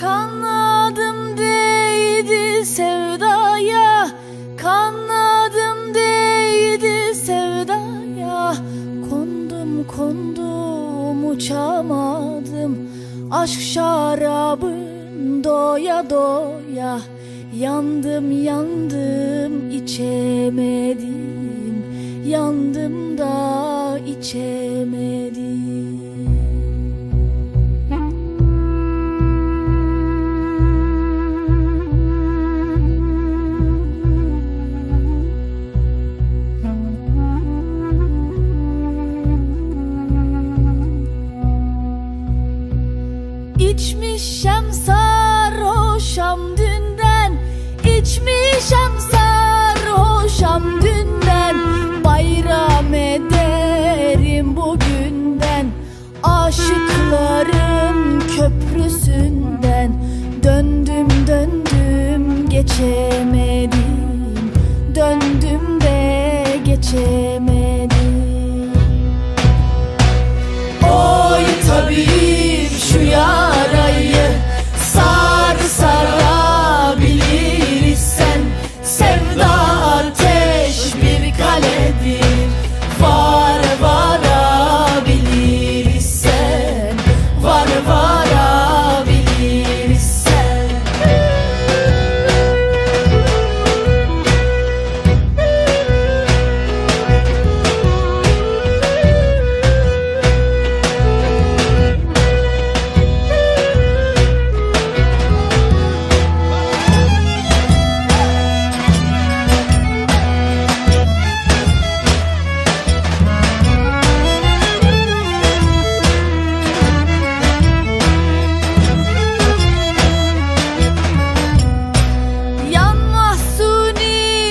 Kanadım değdi sevdaya. Kanadım değdi sevdaya. Kondum kondum uçamadım. Aşk şarabın doya doya. Yandım yandım içemedim Yandım da içemedim İçmişem sarhoşam dünden İçmişem sarhoşam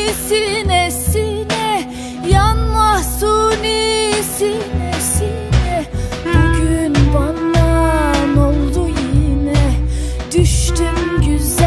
mahsuni sinesine Yan mahsuni sinesine Bugün bana ne oldu yine? Düştüm güzeller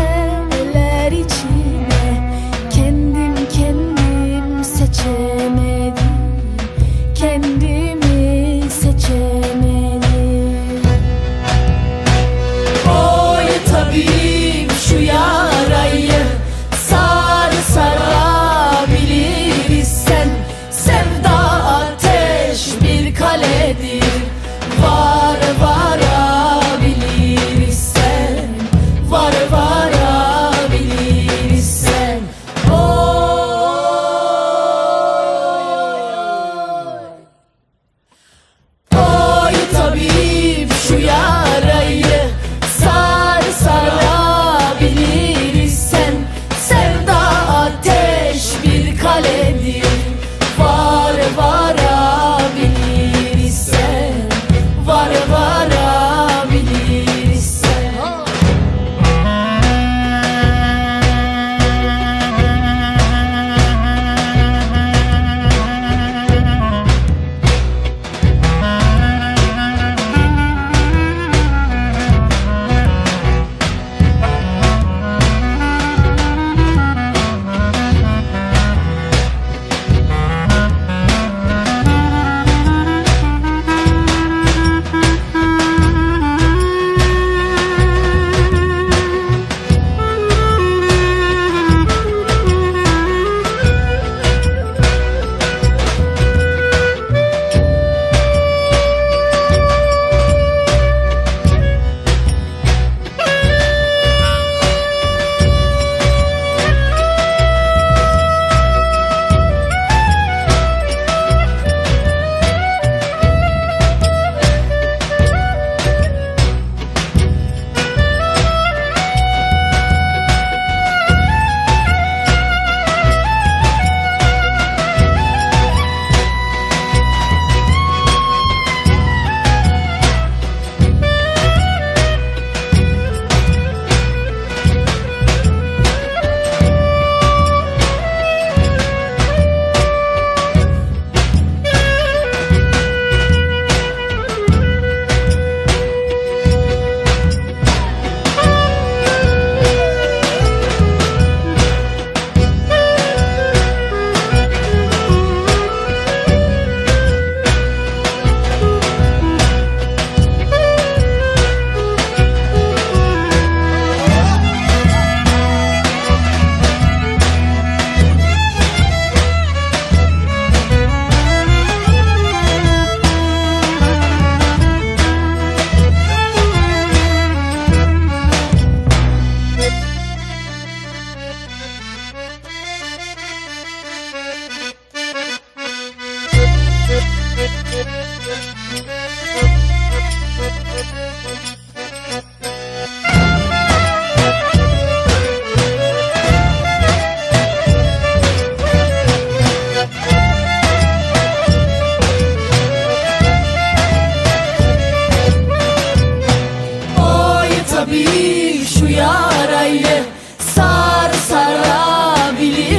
sarabilir şu yarayı Sar sarabilir.